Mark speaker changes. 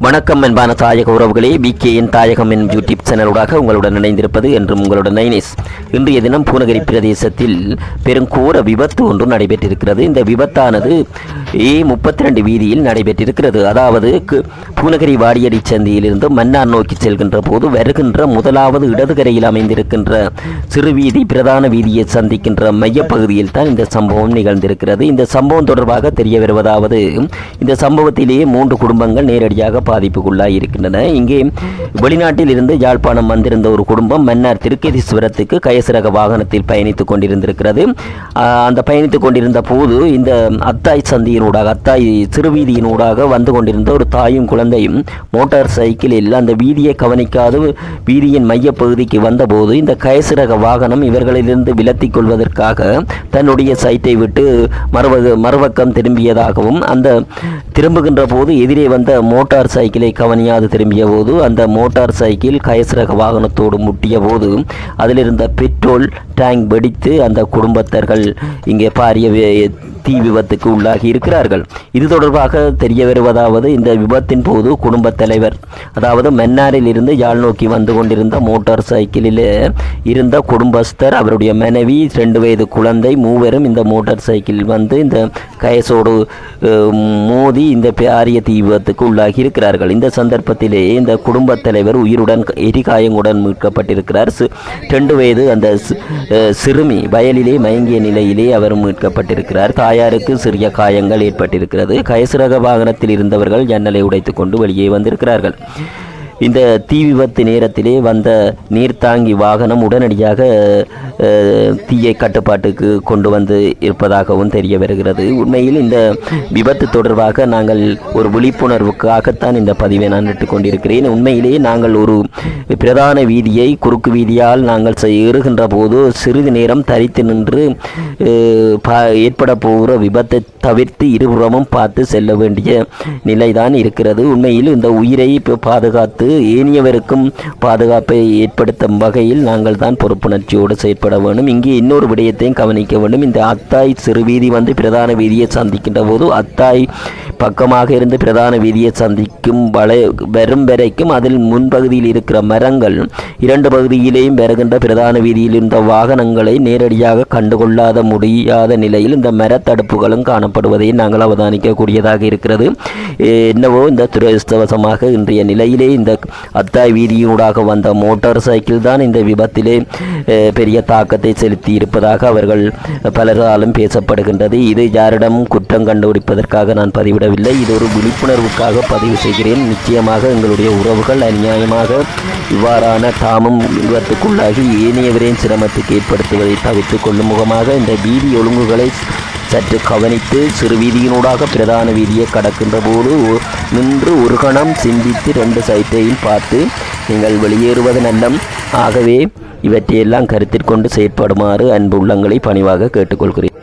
Speaker 1: வணக்கம் என்பான தாயக உறவுகளே பிகேஎன் தாயகம் என் யூடியூப் சேனலூடாக உங்களுடன் இணைந்திருப்பது என்றும் உங்களுடன் நைனேஸ். இன்றைய தினம் பூனகிரி பிரதேசத்தில் பெருங்கோர விபத்து ஒன்று நடைபெற்றிருக்கிறது. இந்த விபத்தானது ஏ முப்பத்தி ரெண்டு வீதியில் நடைபெற்றிருக்கிறது. அதாவது கு- பூனகிரி வாடியடி சந்தியிலிருந்து மன்னார் நோக்கி செல்கின்ற போது வருகின்ற முதலாவது இடதுகரையில் அமைந்திருக்கின்ற சிறு வீதி பிரதான வீதியை சந்திக்கின்ற மையப்பகுதியில் தான் இந்த சம்பவம் நிகழ்ந்திருக்கிறது. இந்த சம்பவம் தொடர்பாக தெரிய வருவதாவது இந்த சம்பவத்திலேயே மூன்று குடும்பங்கள் நேரடியாக பாதிப்புக்குள்ளாக இருக்கின்றன. இங்கே வெளிநாட்டில் இருந்து யாழ்ப்பாணம் வந்திருந்த ஒரு குடும்பம் மன்னார் திருக்கேதீஸ்வரத்துக்கு கயசிறக வாகனத்தில் பயணித்துக் கொண்டிருந்திருக்கிறது. அந்த பயணித்துக் கொண்டிருந்த போது இந்த அத்தாய் சந்தியினூடாக அத்தாய் சிறுவீதியினூடாக வந்து கொண்டிருந்த ஒரு தாயும் குழந்தையும் மோட்டார் சைக்கிளில் அந்த வீதியை கவனிக்காது வீதியின் மையப்பகுதிக்கு வந்தபோது இந்த கயசிறக வாகனம் இவர்களிலிருந்து விலத்திக் கொள்வதற்காக தன்னுடைய சைட்டை விட்டு மறுவ மறுபக்கம் திரும்பியதாகவும் அந்த திரும்புகின்ற போது எதிரே வந்த மோட்டார் சைக்கிளை கவனியாது திரும்பிய போது அந்த மோட்டார் சைக்கிள் கயசரக வாகனத்தோடு முட்டிய போது அதிலிருந்த பெட்ரோல் டேங்க் வெடித்து அந்த குடும்பத்தர்கள் இங்கே பாரிய தீ விபத்துக்கு உள்ளாகி இருக்கிறார்கள். இது தொடர்பாக தெரிய வருவதாவது இந்த விபத்தின் போது குடும்பத் தலைவர் அதாவது மன்னாரில் இருந்து யாழ் நோக்கி வந்து கொண்டிருந்த மோட்டார் சைக்கிளில் இருந்த குடும்பஸ்தர் அவருடைய மனைவி ரெண்டு வயது குழந்தை மூவரும் இந்த மோட்டார் சைக்கிள் வந்து இந்த கயசோடு மோதி இந்த பாரிய தீ விபத்துக்கு உள்ளாகி இருக்கிறார் இருக்கிறார்கள் இந்த சந்தர்ப்பத்திலேயே இந்த குடும்பத் தலைவர் உயிருடன் எரிகாயங்களுடன் மீட்கப்பட்டிருக்கிறார். ரெண்டு வயது அந்த சிறுமி வயலிலே மயங்கிய நிலையிலே அவர் மீட்கப்பட்டிருக்கிறார். தாயாருக்கு சிறிய காயங்கள் ஏற்பட்டிருக்கிறது. கயசிறக வாகனத்தில் இருந்தவர்கள் ஜன்னலை உடைத்துக் கொண்டு வெளியே வந்திருக்கிறார்கள். இந்த தீ விபத்து நேரத்திலே வந்த நீர்த்தாங்கி வாகனம் உடனடியாக தீயை கட்டுப்பாட்டுக்கு கொண்டு வந்து இருப்பதாகவும் தெரிய வருகிறது. உண்மையில் இந்த விபத்து தொடர்பாக நாங்கள் ஒரு விழிப்புணர்வுக்காகத்தான் இந்த பதிவை நான் இட்டுக் கொண்டிருக்கிறேன். உண்மையிலேயே நாங்கள் ஒரு பிரதான வீதியை குறுக்கு வீதியால் நாங்கள் செ- ஏறுகின்ற போது சிறிது நேரம் தரித்து நின்று பா- ஏற்பட போகிற விபத்தை தவிர்த்து இருபுறமும் பார்த்து செல்ல வேண்டிய நிலைதான் இருக்கிறது. உண்மையில் இந்த உயிரை பாதுகாத்து ஏனியவருக்கும் பாதுகாப்பை ஏற்படுத்தும் வகையில் நாங்கள் தான் பொறுப்புணர்ச்சியோடு செயற்பட வேண்டும். இங்கே இன்னொரு விடயத்தையும் கவனிக்க வேண்டும். இந்த அத்தாய் சிறு வீதி வந்து பிரதான வீதியை சந்திக்கின்ற போது அத்தாய் பக்கமாக இருந்து பிரதான வீதியை சந்திக்கும் வளை வரும் வரைக்கும் அதில் முன்பகுதியில் இருக்கிற மரங்கள் இரண்டு பகுதியிலேயும் வருகின்ற பிரதான வீதியில் இருந்த வாகனங்களை நேரடியாக கண்டுகொள்ளாத முடியாத நிலையில் இந்த மரத்தடுப்புகளும் காணப்படுவதை நாங்கள் அவதானிக்கக்கூடியதாக இருக்கிறது. என்னவோ இந்த துரதிருஷ்டவசமாக இன்றைய நிலையிலே இந்த அத்தாய் வீதியூடாக வந்த மோட்டார் சைக்கிள் தான் இந்த விபத்திலே பெரிய தாக்கத்தை செலுத்தி இருப்பதாக அவர்கள் பலராலும் பேசப்படுகின்றது. இது யாரிடம் குற்றம் கண்டுபிடிப்பதற்காக நான் பதிவிடவில்லை. இது ஒரு விழிப்புணர்வுக்காக பதிவு செய்கிறேன். நிச்சயமாக எங்களுடைய உறவுகள் அநியாயமாக இவ்வாறான தாமும் விபத்துக்குள்ளாகி ஏனையவரையும் சிரமத்துக்கு ஏற்படுத்துவதை தவிர்த்துக் கொள்ளும் முகமாக இந்த வீதி ஒழுங்குகளை சற்று கவனித்து சிறு வீதியினூடாக பிரதான வீதியை கடக்கின்ற போது நின்று ஒரு கணம் சிந்தித்து ரெண்டு சைட்டையும் பார்த்து நீங்கள் வெளியேறுவது நல்லம் ஆகவே இவற்றையெல்லாம் கருத்தில் கொண்டு செயற்படுமாறு அன்பு உள்ளங்களை பணிவாக கேட்டுக்கொள்கிறேன்.